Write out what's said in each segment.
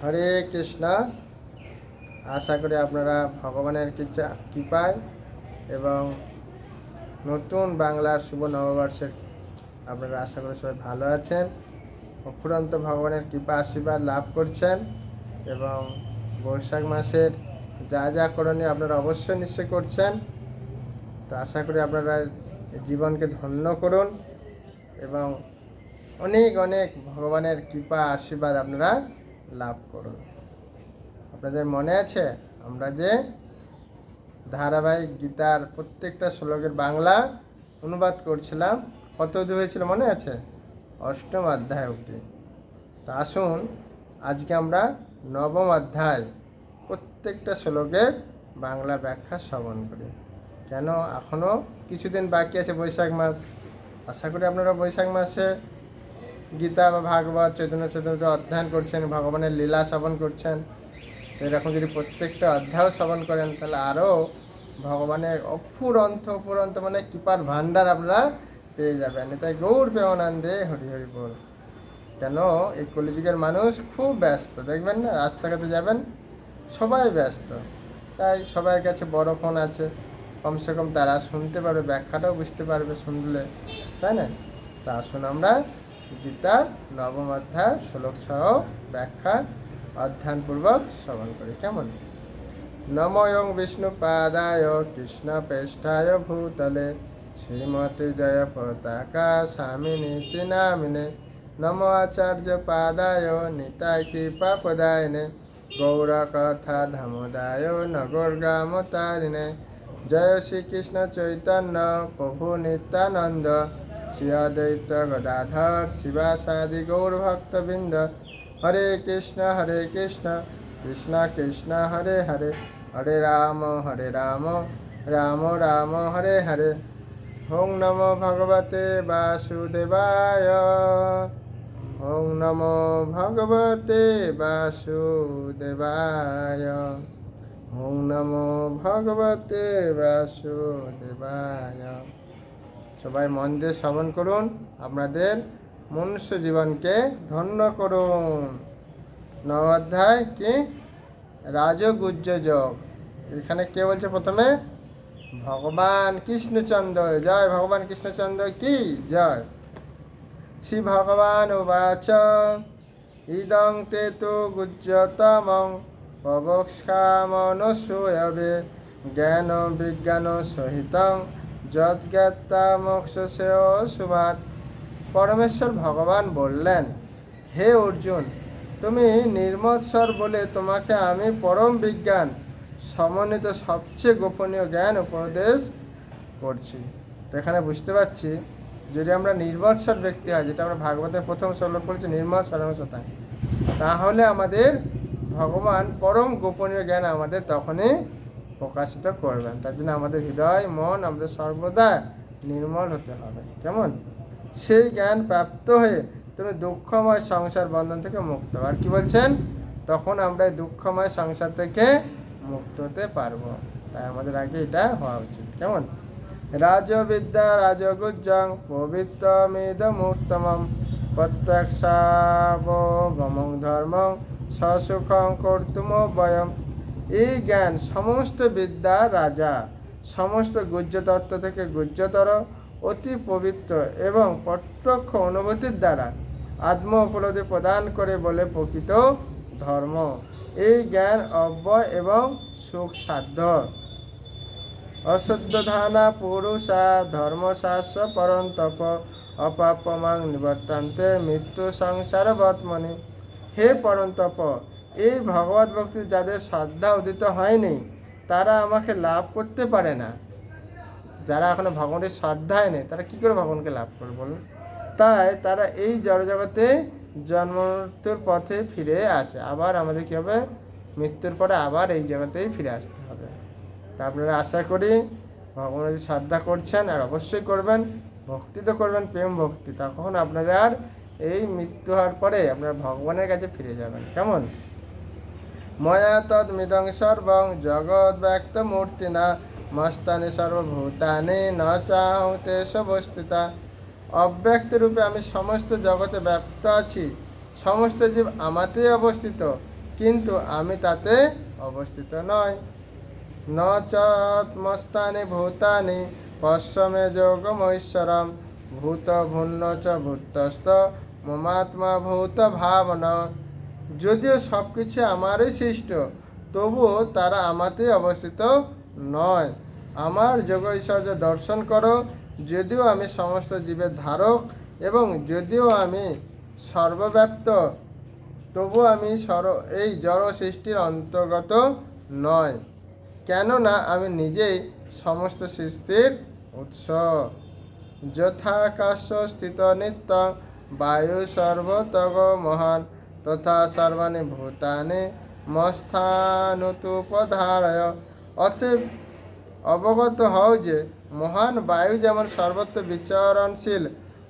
হরে কৃষ্ণ। আশা করি আপনারা ভগবানের কৃপায় এবং নতুন বাংলার শুভ নববর্ষের আপনারা আশা করি সবাই ভালো আছেন। অফুরন্ত ভগবানের কৃপা আশীর্বাদ লাভ করছেন এবং বৈশাখ মাসের যা যা করণীয় আপনারা অবশ্যই নিশ্চয় করছেন। তো আশা করি আপনারা জীবনকে ধন্য করুন এবং অনেক অনেক ভগবানের কৃপা আশীর্বাদ আপনারা লাভ করুন আপনাদের মনে আছে? আমরা যে ধারাবাহিক গীতার প্রত্যেকটা শ্লোকের বাংলা অনুবাদ করছিলাম কত অবধি হয়েছিল মনে আছে? অষ্টম অধ্যায় অবধি। তা আসুন, আজকে আমরা নবম অধ্যায় প্রত্যেকটা শ্লোকের বাংলা ব্যাখ্যা শ্রবণ করি। কেন? এখনও কিছুদিন বাকি আছে বৈশাখ মাস। আশা করি আপনারা বৈশাখ মাসে গীতা বা ভাগবত, চৈতন্য চৈতন্য অধ্যয়ন করছেন, ভগবানের লীলা শ্রবণ করছেন। এরকম যদি প্রত্যেকটা অধ্যায় শ্রবণ করেন, তাহলে আরও ভগবানের অফুরন্ত অফুরন্ত মানে কৃপার ভাণ্ডার আপনারা পেয়ে যাবেন। তাই গৌর পেওয়ানন্দে হরি হরি বল। কেন? এই কলিযুগের মানুষ খুব ব্যস্ত, দেখবেন না? রাস্তাঘাটে যাবেন, সবাই ব্যস্ত। তাই সবার কাছে বড় ফোন আছে। কমসে কম তারা শুনতে পারবে, ব্যাখ্যাটাও বুঝতে পারবে শুনলে, তাই না? তা আসুন আমরা গীতার নবম অধ্যায় শ্লোক সহ ব্যাখ্যা অধ্যয়নপূর্বক শ্রবণ করি। কেমন? নময়ং বিষ্ণু পাদায় কৃষ্ণ পেষ্ঠায় ভূতলে শ্রীমতী জয় পতাকা স্বামিনী নামিনে নম আচার্য পাদায় নিতাই কৃপা পদায়নে গৌর কথা ধমদায় নগর গ্রাম তারিণে। জয় শ্রীকৃষ্ণ চৈতন্য প্রভু নিত্যানন্দ। শ্রী অদ্বৈত গদাধর, শিবাসাদি গৌর ভক্তবৃন্দ। হরে কৃষ্ণ হরে কৃষ্ণ কৃষ্ণ কৃষ্ণ, হরে হরে। হরে রাম হরে রাম রাম রাম, হরে হরে। ওং নমো ভগবতে বাসুদেবায়। ওং নমো ভগবতে বাসুদেবায়। ওং নমো ভগবতে বাসুদেবায়। সবাই মন দিয়ে শ্রবণ করুন, আপনাদের মনুষ্য জীবনকে ধন্য করুন। নব অধ্যায় কি? রাজগুজ্জ যোগ। এখানে কে বলছে প্রথমে? ভগবান কৃষ্ণচন্দ্র। জয় ভগবান কৃষ্ণচন্দ্র কি? জয়। শ্রী ভগবান উবাচ। ইদং তে তু গুজ্জতমং পবক্ষামনসূয়বে জ্ঞান বিজ্ঞান সহিতং যজ্ঞাত্তা মোক্ষসেয় সুমাত পরমেশ্বর ভগবান বললেন, হে অর্জুন, তুমি নির্মৎসর বলে তোমাকে আমি পরম বিজ্ঞান, সমন্বিত সবচেয়ে গোপনীয় জ্ঞান উপদেশ করছি। তো এখানে বুঝতে পারছি, যদি আমরা নির্মৎসর ব্যক্তি হয়, যেটা আমরা ভাগবতের প্রথম শ্লোক পড়েছি, নির্মৎসর সতায় তাহলে আমাদের ভগবান পরম গোপনীয় জ্ঞান আমাদের তখনই প্রকাশিত করবেন। তার জন্য আমাদের হৃদয়, মন, আমাদের সর্বদা নির্মল হতে হবে। কেমন? সেই জ্ঞান প্রাপ্ত হয়ে তুমি দুঃখময় সংসার বন্ধন থেকে মুক্ত। আর কি বলছেন? তখন আমরা দুঃখময় সংসার থেকে মুক্ত হতে পারব। তাই আমাদের আগে এটা হওয়া উচিত। কেমন? রাজবিদ্যা রাজগুজ্জং পবিত্রমিদমুত্তমম প্রত্যক্ষাবগমং ধর্মং সসুখং কর্তুম বয়ম। এই জ্ঞান সমস্ত বিদ্যা রাজা, সমস্ত গুহ্যতত্ত্ব থেকে গুহ্যতর, অতি পবিত্র এবং প্রত্যক্ষ অনুভূতির দ্বারা আত্ম উপলব্ধি প্রদান করে বলে প্রকৃত ধর্ম। এই জ্ঞান অব্যয় এবং সুখ সাধ্য অশুদ্ধধানা পুরুষা ধর্মশাস্ত্র পরন্তপ অপাপমাং নিবর্তান্তে মৃত্যু সংসার বৎমনি হে পরন্তপ এই ভগবত ভক্তি যাদের শ্রদ্ধা উদিত হয়নি, তারা আমাকে লাভ করতে পারে না। যারা এখনও ভগবানের শ্রদ্ধায় নেই, তারা কি করে ভগবানকে লাভ করবে বলুন? তাই তারা এই জড়জগতে জন্মমৃত্যুর পথে ফিরে আসে। আবার আমাদের কী হবে? মৃত্যুর পরে আবার এই জগতেই ফিরে আসতে হবে। তা আপনারা আশা করি ভগবানের শ্রদ্ধা করছেন আর অবশ্যই করবেন, ভক্তি তো করবেন, প্রেম ভক্তি তখন আপনারা আর এই মৃত্যু হওয়ার পরে আপনারা ভগবানের কাছে ফিরে যাবেন। কেমন? ময়া তদ্মিদং সর্বং জগৎ ব্যক্ত মূর্তি না মস্তানি সর্বভূতানি ন চাহতে সবস্থিতা। অব্যক্ত রূপে আমি সমস্ত জগতে ব্যক্ত আছি, সমস্ত জীব আমাতেই অবস্থিত, কিন্তু আমি তাতে অবস্থিত নয় ন চমস্তানি ভূতানি, পশ্চমে যোগমৈশ্বরম, ভূত ভূন্য চ ভূতস্থ, মমাত্মা ভূত ভাবনা। যদিও সব কিছু আমারই সৃষ্ট, তবুও তারা আমাতেই অবস্থিত নয়। আমার যোগ ঐশ্বর্য দর্শন করো, যদিও আমি সমস্ত জীবের ধারক এবং যদিও আমি সর্বব্যাপ্ত তবু আমি সর, এই জড় সৃষ্টির অন্তর্গত নয়। কেননা আমি নিজেই সমস্ত সৃষ্টির উৎস। যথাকাশ স্থিত নিত্য বায়ু সর্বতগ মহান তথা সর্বাণি ভূতানি মস্থানুতুপধারয়। অতএব অবগত হও যে মহান বায়ু যেমন সর্বত্র বিচরণশীল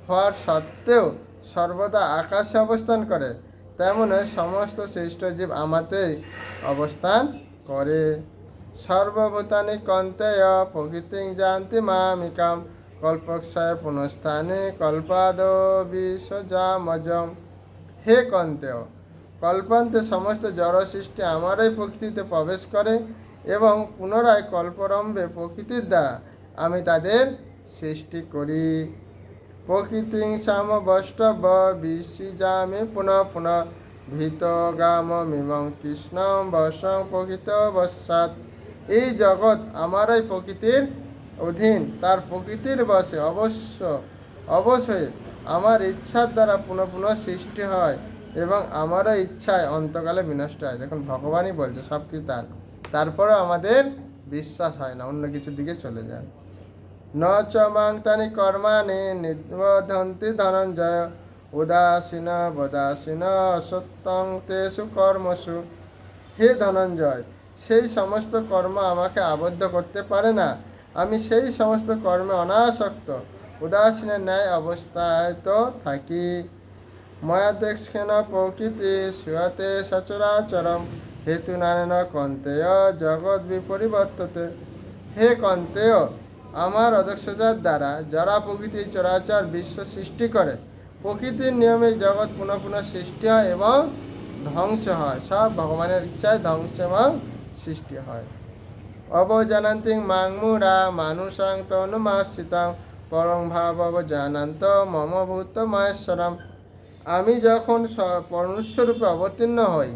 হওয়ার সত্ত্বেও সর্বদা আকাশে অবস্থান করে, তেমনি সমস্ত সৃষ্ট জীব আমাতেই অবস্থান করে। সর্বভূতানি কন্তেয় প্রকৃতি জানতি মামিকাম। কল্পক্ষয় পুনঃস্থানে কল্পাদ বিশ্বজামজম হে কন্তেয়, কল্পান্তে সমস্ত জড় সৃষ্টি আমারই প্রকৃতিতে প্রবেশ করে এবং পুনরায় কল্পরম্ভে প্রকৃতির দ্বারা আমি তাদের সৃষ্টি করি। প্রকৃতি সমবষ্টব বিশ্বজামে পুনঃ পুনঃ ভীতগাম মিমং কৃষ্ণ বসং প্রকৃত বসাত এই জগৎ আমারই প্রকৃতির অধীন, তার প্রকৃতির বসে অবশ্য, অবশ্যই আমার ইচ্ছার দ্বারা পুনঃ পুনঃ সৃষ্টি হয় এবং আমারও ইচ্ছায় অন্তকালে বিনষ্ট হয়। দেখুন, ভগবানই বলছে, সব কিছু তার? তারপরেও আমাদের বিশ্বাস হয় না, অন্য কিছুর দিকে চলে যায়। ন চ মাং তানি কর্মাণি নিবধন্তি ধনঞ্জয়। উদাসীন, বদাসীন অসত্যং তেষু কর্মসু। হে ধনঞ্জয়, সেই সমস্ত কর্ম আমাকে আবদ্ধ করতে পারে না। আমি সেই সমস্ত কর্মে অনাসক্ত। উদাসীনের ন্যায় অবস্থায় তো থাকি। ময়াদেক্ষেন প্রকৃতি সুয়তে সচরাচরম। হেতু নারায়ণ কন্তেয়, জগৎ বিপরিবর্ততে। হে কন্তেয়, আমার অদক্ষতার দ্বারা যারা প্রকৃতি চরাচর বিশ্ব সৃষ্টি করে, প্রকৃতির নিয়মে জগৎ পুনঃ পুনঃ সৃষ্টি হয় এবং ধ্বংস হয়। সব ভগবানের ইচ্ছায় ধ্বংস এবং সৃষ্টি হয়। অবজানান্তি মাংমুরা মানুষাং তনুমাশ্রিতাং। পরং ভাব অবজানান্ত মম ভূত মহেশ্বরম আমি যখন মনুষ্যরূপে অবতীর্ণ হই,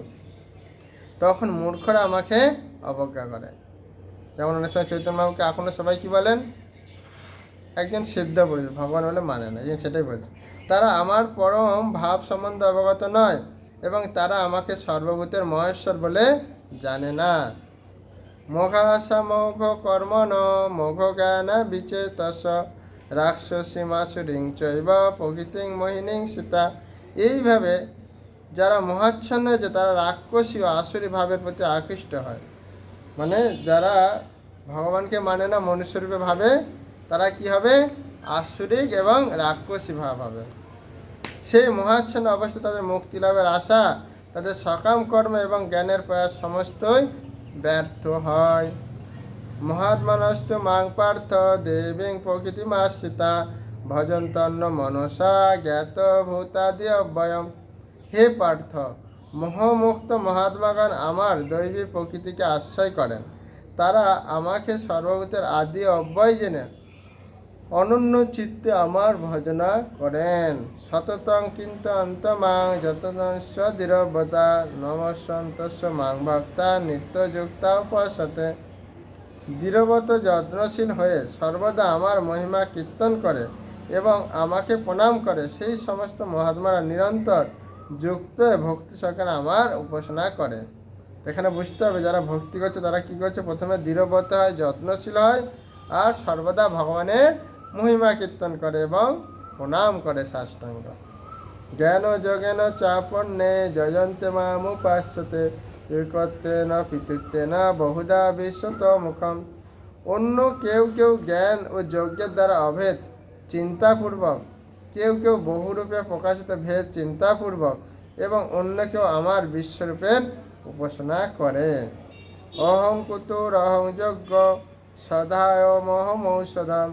তখন মূর্খরা আমাকে অবজ্ঞা করে। যেমন অনেক সময় চৈতন্য বাবুকে এখনও সবাই কী বলেন? একজন সিদ্ধ পুরুষ, ভগবান বলে মানে না এই সেটাই বলছে। তারা আমার পরম ভাব সম্বন্ধে অবগত নয় এবং তারা আমাকে সর্বভূতের মহেশ্বর বলে জানে না। মোঘাসা মোঘ কর্ম ন মোঘ জ্ঞান বিচেতস রাক্ষসী মাসুরিং, চৈব প্রকৃতিং মোহিনীং সীতা। এইভাবে যারা মহাচ্ছন্ন হয়েছে, তারা রাক্ষসী ও আসুরি ভাবের প্রতি আকৃষ্ট হয়। মানে যারা ভগবানকে মানে না, মনুষ্যরূপে ভাবে, তারা কি হবে? আসুরিক এবং রাক্ষসী ভাব হবে। সেই মহাচ্ছন্ন অবস্থা তাদের মুক্তি লাভের আশা, তাদের সকাম কর্ম এবং জ্ঞানের প্রয়াস সমস্তই ব্যর্থ হয়। মহাত্মানস্ত মাং পার্থ দেবীং প্রকৃতি মাশ্রিতা ভজন্তন্ন মনসা জ্ঞাত ভূতাদি অব্যয়ম। হে পার্থ, মোহমুক্ত মহাত্মাগণ আমার দৈবী প্রকৃতিকে আশ্রয় করেন। তারা আমাকে সর্বভূতের আদি অব্যয় জেনে অনন্য চিত্তে আমার ভজনা করেন। সততং কিন্তু অন্তমাং যতদংশ দৃঢ়বতা নমস্বন্তস্য মাং ভক্তা, নিত্যযুক্তা উপাসতে। দৃঢ়বত যত্নশীল হয়ে সর্বদা আমার মহিমা কীর্তন করে এবং আমাকে প্রণাম করে, সেই সমস্ত মহাত্মারা নিরন্তর যুক্ত ভক্তি সহকারে আমার উপাসনা করে। এখানে বুঝতে হবে, যারা ভক্তি করছে তারা কি করছে? প্রথমে দৃঢ়বত হয়, যত্নশীল হয় আর সর্বদা ভগবানের মহিমা কীর্তন করে এবং প্রণাম করে সাষ্টাঙ্গ। জ্ঞান যোগেন চাপন্নে জয়ন্তে মামুপাস্যতে। একত্বে না পিতৃত্বে বহুধা বিশ্বত মুখম। অন্য কেউ কেউ জ্ঞান ও যজ্ঞের দ্বারা অভেদ, চিন্তাপূর্বক। কেউ কেউ বহুরূপে প্রকাশিত ভেদ, চিন্তাপূর্বক। এবং অন্য কেউ আমার বিশ্বরূপের উপাসনা করে। অহং কুতুর অহং যজ্ঞ, সদায় মহম ঔষধম।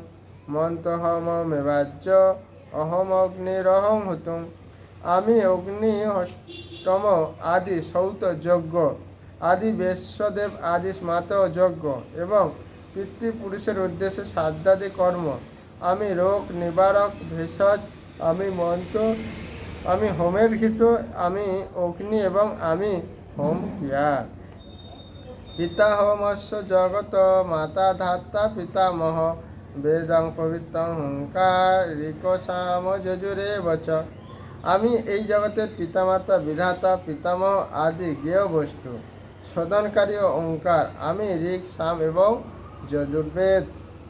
মন্তহম মেবাজ্য অহম অগ্নিরহং হুতুম। আমি অগ্নি, অষ্টম আদি, সৌত যজ্ঞ আদি বেশ্বদেব আদি স্মাত যজ্ঞ এবং পিতৃপুরুষের উদ্দেশ্যে সাধ্যাদি কর্ম। আমি রোগ নিবারক ভেষজ, আমি মন্ত্র আমি হোমের ঘিত আমি অগ্নি এবং আমি হোম ক্রিয়া পিতাহমস্য জগত মাতা ধাত্তা পিতামহ, বেদং পবিত্রং হুঙ্কার রিকসাম যজুরে বচ। আমি এই জগতের পিতামাতা, বিধাতা, পিতামহ আদি জ্ঞেয় বস্তু শোধনকারী ও ওঙ্কার আমি ঋক, সাম এবং যজুর্বেদ,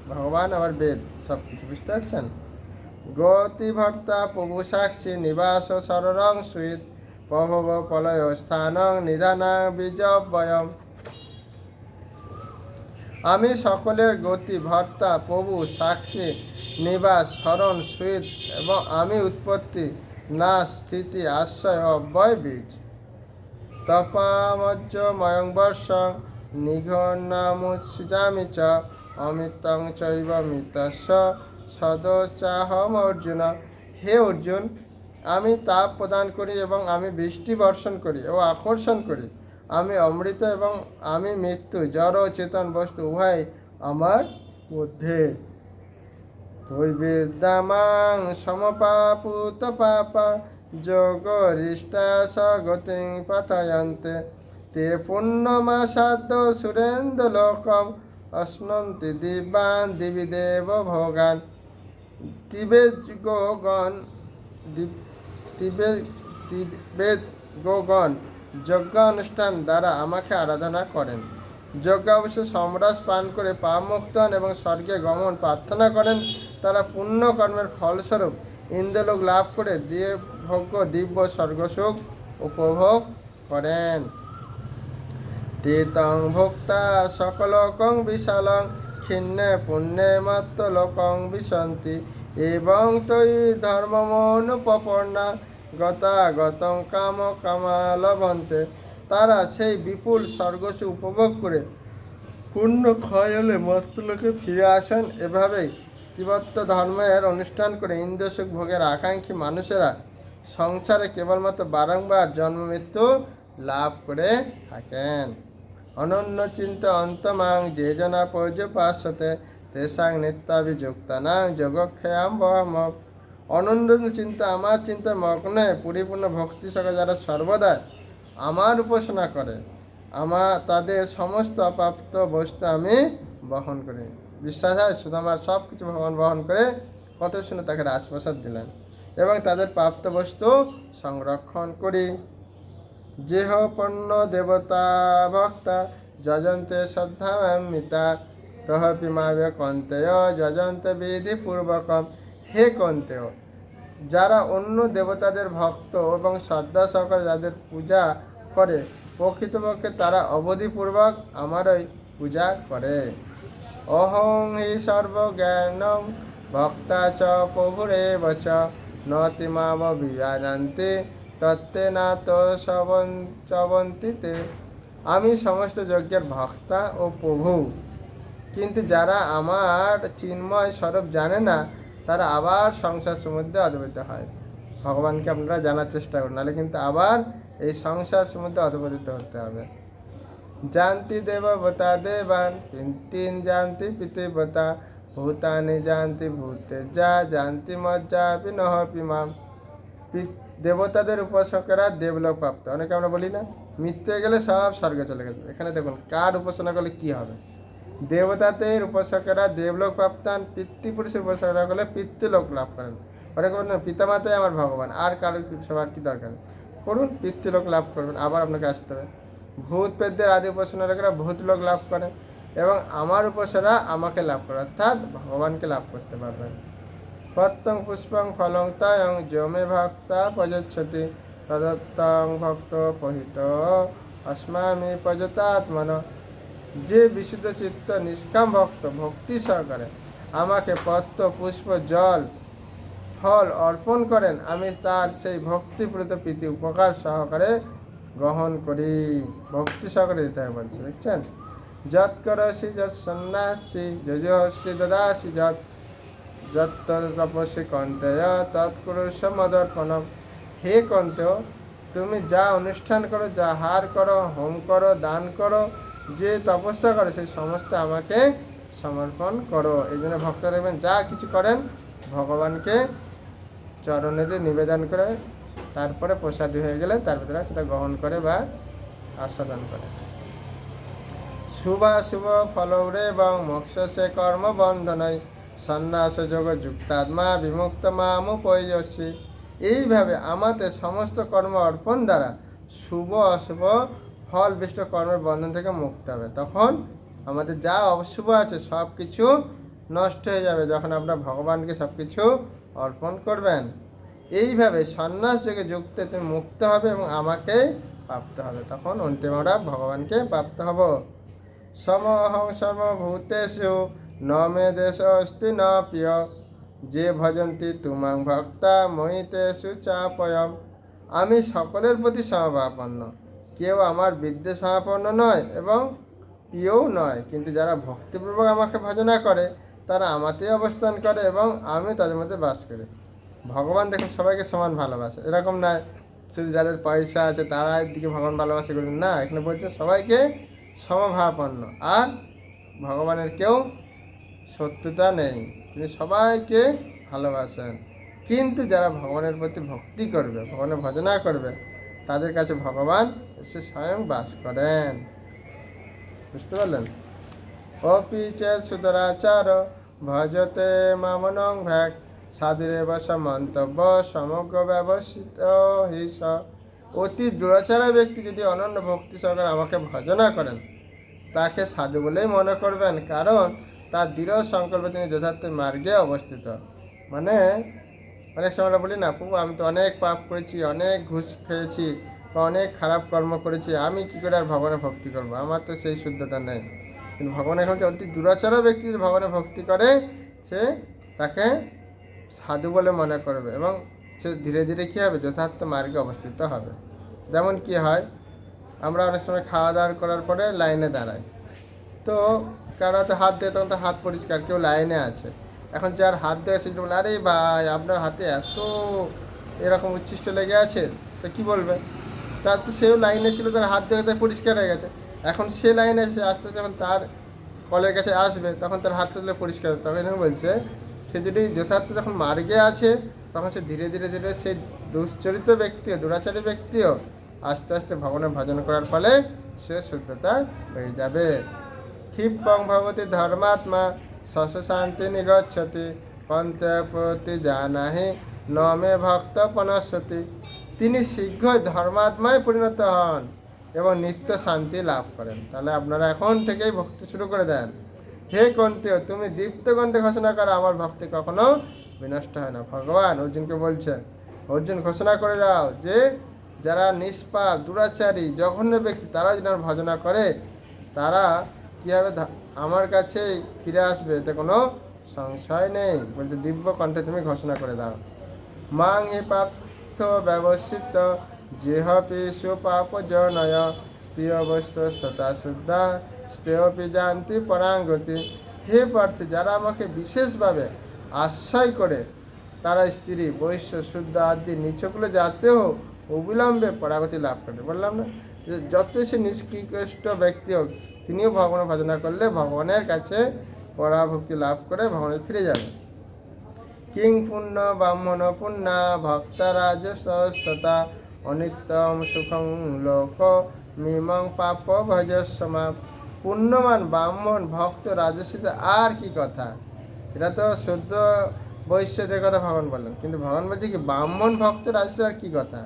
ভগবান আবার বেদ সব কিছু বুঝতে পারছেন? গতিভর্তা, প্রভু সাক্ষী, নিবাস সররং সুইত প্রভব, প্রলয়, স্থানং, নিধানাং বীজবয়ম আমি সকলের গতি, ভর্তা, প্রভু সাক্ষী, নিবাস স্মরণ সুইত এবং আমি উৎপত্তি না স্থিতি আশ্রয় অব্যয় বীজ। তপামজ্জ ময়ংবর্ষং নিঘন্নামুৎসৃজামি চ অমিতং চৈব মিতস্য সদচাহম অর্জুন হে অর্জুন, আমি তাপ প্রদান করি এবং আমি বৃষ্টি বর্ষণ করি ও আকর্ষণ করি। আমি অমৃত এবং আমি মৃত্যু জড় ও চেতন বস্তু উভয় আমার মধ্যে। তৈবেদামাং সমপাপুত পাপা যোগরিষ্টা স্বগতিং পাথয়ন্তে তে পুণ্যমাসাদ্য সুরেন্দ্র লোকম অশ্নন্তি দিবান দিবি দেব ভোগান। তিবে গোগণ তিবেদ গোগণ যজ্ঞ অনুষ্ঠান দ্বারা আমাকে আরাধনা করেন। যজ্ঞ অবশ্য সম্রাজ পান করে পাপমুক্ত হন এবং স্বর্গে গমন প্রার্থনা করেন, তারা পুণ্য কর্মের ফলস্বরূপ ইন্দ্রলোক লাভ করে দিয়ে ভোগ্য দিব্য স্বর্গসুখ উপভোগ করেন। তীতং ভোক্তা সকলকং বিশালং ক্ষিণ্ণে পুণ্যে মাত্র লোকং বিশন্তি এবং তৈ ধর্মমনুপপর্ণা গতাগতং কাম কামা লভন্তে। তারা সেই বিপুল স্বর্গসে উপভোগ করে পূর্ণ ক্ষয় হলে মর্তলোকে ফিরে আসেন। এভাবেই তিবত্ত ধর্মের অনুষ্ঠান করে ইন্দ্রসুখ ভোগের আকাঙ্ক্ষী মানুষেরা সংসারে কেবলমাত্র বারংবার জন্ম মৃত্যু লাভ করে থাকেন। অনন্য চিন্ত অন্তমাং যে জনা পর্যপাশ্বতে তেসাং নিত্যাভিযুক্তানাং যোগক্ষয়াম বহম অনন্য চিন্তা, আমার চিন্তা, মগ্ন, পরিপূর্ণ ভক্তি সহ যারা সর্বদা আমার উপাসনা করে আমার তাদের সমস্ত অপ্রাপ্ত বস্তু আমি বহন করি। বিশ্বাস হয় শুধু আমার সব কিছু ভগবান বহন করে কত শুনে তাকে রাজপ্রসাদ দিলেন এবং তাদের প্রাপ্ত বস্তু সংরক্ষণ করি। যেহ পণ্য দেবতা ভক্তা যজন্তে শ্রদ্ধামিতা তহপি মাবে কন্তেয় যজন্ত বিধি পূর্বকম হে কন্তেয়। যারা অন্য দেবতাদের ভক্ত এবং শ্রদ্ধা সহকারে যাদের পূজা করে, প্রকৃতপক্ষে তারা অবধিপূর্বক আমারই পূজা করে। অহং হি সর্বজ্ঞানং ভক্তা চ প্রভুরে বচ নতি মাম বিরাজন্তে তত্ত্বে না তো চবন্তিতে। আমি সমস্ত যজ্ঞের ভক্তা ও প্রভু। কিন্তু যারা আমার চিন্ময় স্বরূপ জানে না তারা আবার সংসার সমুদ্রে অধপতিত হয়। ভগবানকে আপনারা জানার চেষ্টা করুন, নাহলে কিন্তু আবার এই সংসার সমুদ্রে অধপতিত হতে হবে। জানতি দেবতা দেবান, তিন তিন জানতি পিতৃবতা ভূতানি জানতি ভূতে যা, জানতি মজ্জা বিনহ পিমাম। দেবতাদের উপাসকেরা দেবলোক প্রাপ্ত। অনেকে আমরা বলি না, মৃত্যু হয়ে গেলে সব স্বর্গে চলে গেছে এখানে দেখুন, কার উপাসনা করলে কি হবে? দেবতাদের উপাসকেরা দেবলোক প্রাপ্তান পিতৃপুরুষের উপাসকেরা করলে পিতৃলোক লাভ করেন। অনেকে বলেন পিতামাতাই আমার ভগবান, আর কারও সবার কি দরকার করুন পিতৃলোক লাভ করবেন আবার আপনাকে আসতে হবে। ভূত পেদদের আদি উপাসনারা ভূতলোক লাভ করে এবং আমার উপাসনা আমাকে লাভ করে, অর্থাৎ ভগবানকে লাভ করতে পারবেন। পত্তং পুষ্পং ফলং তায়ং জমে ভক্তা প্রযচ্ছতি, তদত্তং ভক্ত পহিত অস্মামি প্রযতাত্মন যে বিশুদ্ধ চিত্ত নিষ্কাম ভক্ত ভক্তি সহকারে আমাকে পত্র পুষ্প, জল, ফল অর্পণ করেন, আমি তার সেই ভক্তিপ্রত প্রীতি উপকার সহকারে গ্রহণ করি। ভক্তি সহকারে দিতে হবে বলছে, দেখছেন? যৎ করসি, যৎ সন্ন্যাসী, যজহসি, দদাসি, যৎ যত্তপসি কন্তেয় তৎকুরুষ মদর্পণম। হে কন্ত তুমি যা অনুষ্ঠান করো, যা হার করো, হোম করো, দান করো যে তপস্যা করে, সেই সমস্ত আমাকে সমর্পণ করো। এই জন্য ভক্ত দেখবেন যা কিছু করেন, ভগবানকে চরণেতে নিবেদন করে, তারপরে প্রসাদী হয়ে গেলে তার ভিতরে সেটা গ্রহণ করে বা আস্বাদন করে। শুভাশুভ ফলৌরে এবং মোক্ষ সে কর্ম বন্ধনয় সন্ন্যাস যোগ যুক্তাত্মা, বিমুক্ত মামুপয়সী এইভাবে আমাদের সমস্ত কর্ম অর্পণ দ্বারা শুভ, অশুভ ফল বিষ্ট কর্মের বন্ধন থেকে মুক্ত হবে। তখন আমাদের যা অশুভ আছে সব কিছু নষ্ট হয়ে যাবে যখন আপনারা ভগবানকে সব কিছু অর্পণ করবেন। এইভাবে সন্ন্যাস যোগে যুক্ত তুমি মুক্ত হবে এবং আমাকে প্রাপ্ত হবে। তখন অন্তিম আমরা ভগবানকে প্রাপ্ত হব। সমহং সর্বভূতেষু ন মে দেশ অস্তি ন প্রিয়, যে ভজন্তি তুমাং ভক্তা মহিতেষু চাপয়ম। আমি সকলের প্রতি সমভাপন্ন কেউ আমার বিদ্বেষ নয় এবং প্রিয়ও নয়, কিন্তু যারা ভক্তিপূর্বক আমাকে ভজনা করে, তারা আমাতেই অবস্থান করে এবং আমি তাদের মধ্যে বাস করি। ভগবান দেখুন, সবাইকে সমান ভালোবাসে। এরকম নয়, শুধু যাদের পয়সা আছে তারা দিকে ভগবান ভালোবাসে করবেন না। এখানে বলছে সবাইকে সমভাবাপন্ন। আর ভগবানের কেউ শত্রুতা নেই। তিনি সবাইকে ভালোবাসেন। কিন্তু যারা ভগবানের প্রতি ভক্তি করবে, ভগবানের ভজনা করবে তাদের কাছে ভগবান এসে স্বয়ং বাস করেন। বুঝতে পারলেন? অপি চেত সুতরাচার ভজতে মামনং ভ্যাক সাধুরেব মন্তব্য সমগ্র ব্যবস্থিত হিস। অতি দুরাচারা ব্যক্তি যদি অনন্য ভক্তি সহকারে আমাকে ভজনা করেন, তাকে সাধু বলেই মনে করবেন, কারণ তার দৃঢ় সংকল্পে তিনি যথার্থ মার্গে অবস্থিত। মানে অনেক সময় আমরা বলি, না প্রভু আমি তো অনেক পাপ করেছি, অনেক ঘুষ খেয়েছি বা অনেক খারাপ কর্ম করেছি, আমি কী করে আর ভগবানের ভক্তি করব? আমার তো সেই শুদ্ধতা নেই। কিন্তু ভগবান এখন অতি দুরাচারও ব্যক্তি যদি ভগবানের ভক্তি করে, সে তাকে সাধু বলে মনে করবে এবং সে ধীরে ধীরে কী হবে? যথার্থ মার্গে অবস্থিত হবে। যেমন কি হয়, আমরা অনেক সময় খাওয়া দাওয়া করার পরে লাইনে দাঁড়াই। তো কারও হাতে দেয়, তখন তার হাত পরিষ্কার, কেউ লাইনে আছে। এখন যার হাত দেয় সে বলে, আরে ভাই, আপনার হাতে এত এরকম উচ্ছিষ্ট লেগে আছে, তা কি বলবে? তার তো সেও লাইনে ছিল, তার হাত দেওয়া তার পরিষ্কার হয়ে গেছে। এখন সে লাইনে এসে আস্তে আস্তে যখন তার কলের কাছে আসবে, তখন তার হাতটা দিলে পরিষ্কার। তখন বলছে, সে যদি যথার্থ যখন মার্গে আছে, তখন সে ধীরে ধীরে ধীরে সেই দুশ্চরিত ব্যক্তিও, দুরাচারী ব্যক্তিও আস্তে আস্তে ভগবানের ভজন করার ফলে সে শুদ্ধতা হয়ে যাবে। ক্ষিপ্পং ভবতি ধর্মাত্মা শান্তি নিগচ্ছতি পন্থপতি জানাহি ন মে ভক্ত পনস্বতি তিনি শীঘ্রই ধর্মাত্মায় পরিণত হন এবং নিত্য শান্তি লাভ করেন। তাহলে আপনারা এখন থেকেই ভক্তি শুরু করে দেন। হে কন্তেও তুমি দীপ্ত কণ্ঠে ঘোষণা করো, আমার ভক্তি কখনো বিনষ্ট হয় না। ভগবান অর্জুনকে বলছে অর্জুন, ঘোষণা করে দাও যে, যারা নিষ্পাপ, দুরাচারী, জঘন্য ব্যক্তি তারা আমার ভজনা করে, তারা কীভাবে আমার কাছে ফিরে আসবে, এতে কোনো সংশয় নেই। বলছে, দিব্য কণ্ঠে তুমি ঘোষণা করে দাও। মাং হি পার্থ ব্যবস্থিত যেহপি সুপাপ জনয় স্ত্রিয় বস্তু তথা শুদ্ধা স্ত্রেয়পি জানতি পরাঙ্গতি। হে পার্থ, যারা আমাকে বিশেষভাবে আশ্রয় করে, তারা স্ত্রী, বৈশ্য, শুদ্ধ আদি নিচকুলে যাতেও অবিলম্বে পরাগতি লাভ করে। বললাম না, যে যতই সে নিষ্কৃষ্ট ব্যক্তি হোক তিনিও ভগবানের ভজনা করলে ভগবানের কাছে পরাভক্তি লাভ করে ভগবানে ফিরে যাবে। কিং পুণ্য, ব্রাহ্মণ পুণ্যা ভক্তরাজ সস্ততা অনিত্যম সুখং লোক মিমং পাপ ভজসমা পুণ্যমান ব্রাহ্মণ, ভক্ত, রাজস্বীতে আর কি কথা? এটা তো শুদ্ধ বৈশ্যদের কথা ভগবান বললেন। কিন্তু ভগবান বলছে কি, ব্রাহ্মণ, ভক্ত রাজস্বী আর কি কথা?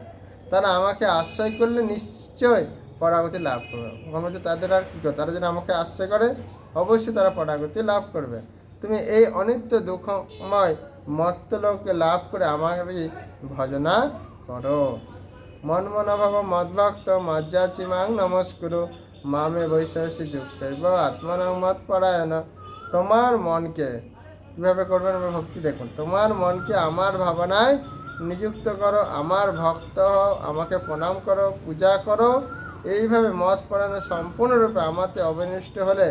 তারা আমাকে আশ্রয় করলে নিশ্চয় পরাগতি লাভ করবে। ভগবান বলছে তাদের আর কী কথা তারা যেন আমাকে আশ্রয় করে, অবশ্যই তারা পরাগতি লাভ করবে। তুমি এই অনিত্য দুঃখময় মত্তলোককে লাভ করে আমারই ভজনা করো। মন মনোভাব মদ্ভক্ত মজ্জাচিমাং নমস্কুরু, মামে বৈশাসী যুক্তৈব আত্মনাং মত পরায়ণ। তোমার মনকে কীভাবে করবেন আমার ভক্তি দেখুন। তোমার মনকে আমার ভাবনায় নিযুক্ত করো, আমার ভক্ত আমাকে প্রণাম করো, পূজা করো। এইভাবে মত পড়ানো সম্পূর্ণরূপে আমাতে অবিনিষ্ট হলে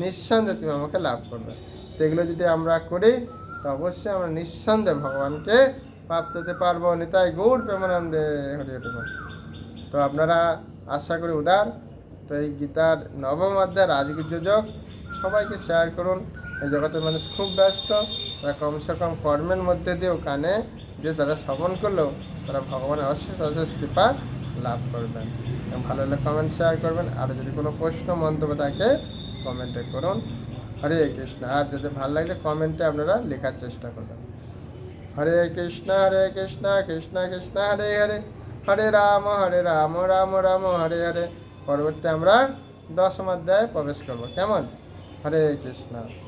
নিঃসন্দেহে তুমি আমাকে লাভ করবে। তো এগুলো যদি আমরা করি, তো অবশ্যই আমরা নিঃসন্দেহে ভগবানকে প্রাপ্ততে পারব, নিতাই গৌর প্রেমানন্দে হরি হরি বল। তো আপনারা আশা করি উদার। তো এই গীতার নবম অধ্যায় রাজগীর যোজক সবাইকে শেয়ার করুন। এই জগতের মানুষ খুব ব্যস্ত, তারা কমসে কম কর্মের মধ্যে দিয়েও কানে যে তারা শ্রবণ করলেও তারা ভগবানের অশেষ অশেষ কৃপা লাভ করবেন। ভালো হলে কমেন্ট শেয়ার করবেন। আর যদি কোনো প্রশ্ন, মন্তব্য থাকে কমেন্টে করুন। হরে কৃষ্ণ। আর যদি ভালো লাগলে কমেন্টে আপনারা লেখার চেষ্টা করবেন। হরে কৃষ্ণ হরে কৃষ্ণ কৃষ্ণ কৃষ্ণ, হরে হরে। হরে রাম হরে রাম রাম রাম, হরে হরে। পরবর্তী আমরা দশম অধ্যায়ে প্রবেশ করব। কেমন? হরে কৃষ্ণ।